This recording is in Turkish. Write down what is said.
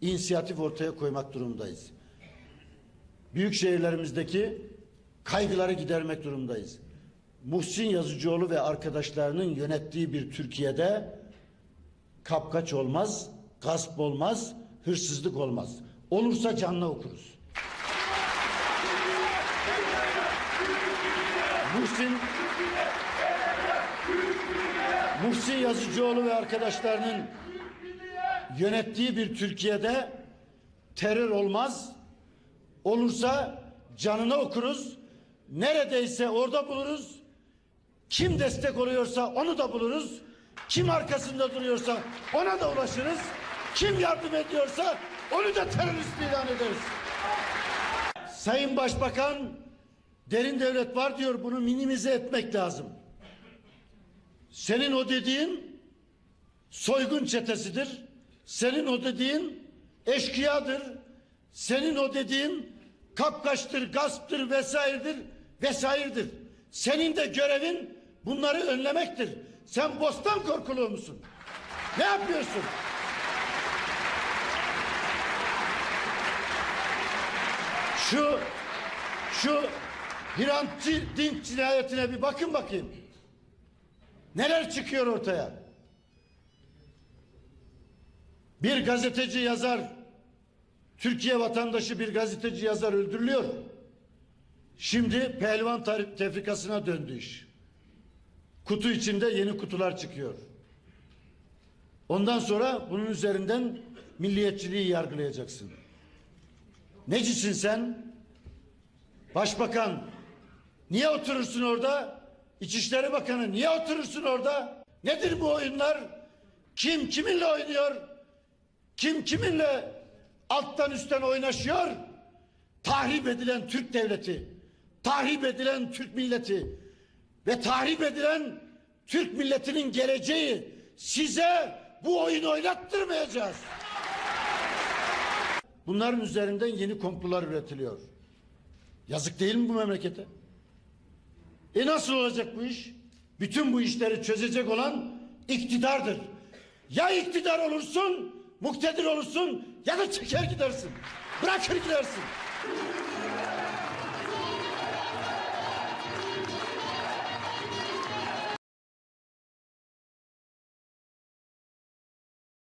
inisiyatif ortaya koymak durumundayız. Büyük şehirlerimizdeki kaygıları gidermek durumundayız. Muhsin Yazıcıoğlu ve arkadaşlarının yönettiği bir Türkiye'de kapkaç olmaz, gasp olmaz, hırsızlık olmaz. Olursa canlı okuruz. Muhsin Muhsin Yazıcıoğlu ve arkadaşlarının yönettiği bir Türkiye'de terör olmaz. Olursa canını okuruz. Neredeyse orada buluruz. Kim destek oluyorsa onu da buluruz. Kim arkasında duruyorsa ona da ulaşırız. Kim yardım ediyorsa onu da terörist ilan ederiz. Sayın Başbakan derin devlet var diyor bunu minimize etmek lazım. Senin o dediğin soygun çetesidir. Senin o dediğin eşkıyadır. Senin o dediğin kapkaçtır, gasptır vesairedir, vesairedir. Senin de görevin bunları önlemektir. Sen bostan korkuluğu musun? Ne yapıyorsun? Şu şu Hrant Dink cinayetine bir bakın bakayım. Neler çıkıyor ortaya? Bir gazeteci yazar, Türkiye vatandaşı bir gazeteci yazar öldürülüyor. Şimdi pehlivan tefrikasına döndü iş. Kutu içinde yeni kutular çıkıyor. Ondan sonra bunun üzerinden milliyetçiliği yargılayacaksın. Necisin sen? Başbakan niye oturursun orada? İçişleri Bakanı niye oturursun orada? Nedir bu oyunlar? Kim kiminle oynuyor? Kim kiminle alttan üstten oynaşıyor? Tahrip edilen Türk devleti, tahrip edilen Türk milleti ve tahrip edilen Türk milletinin geleceği size bu oyunu oynattırmayacağız. Bunların üzerinden yeni komplolar üretiliyor. Yazık değil mi bu memlekete? E nasıl olacak bu iş? Bütün bu işleri çözecek olan iktidardır. Ya iktidar olursun, muktedir olursun ya da çeker gidersin. Bırakır gidersin.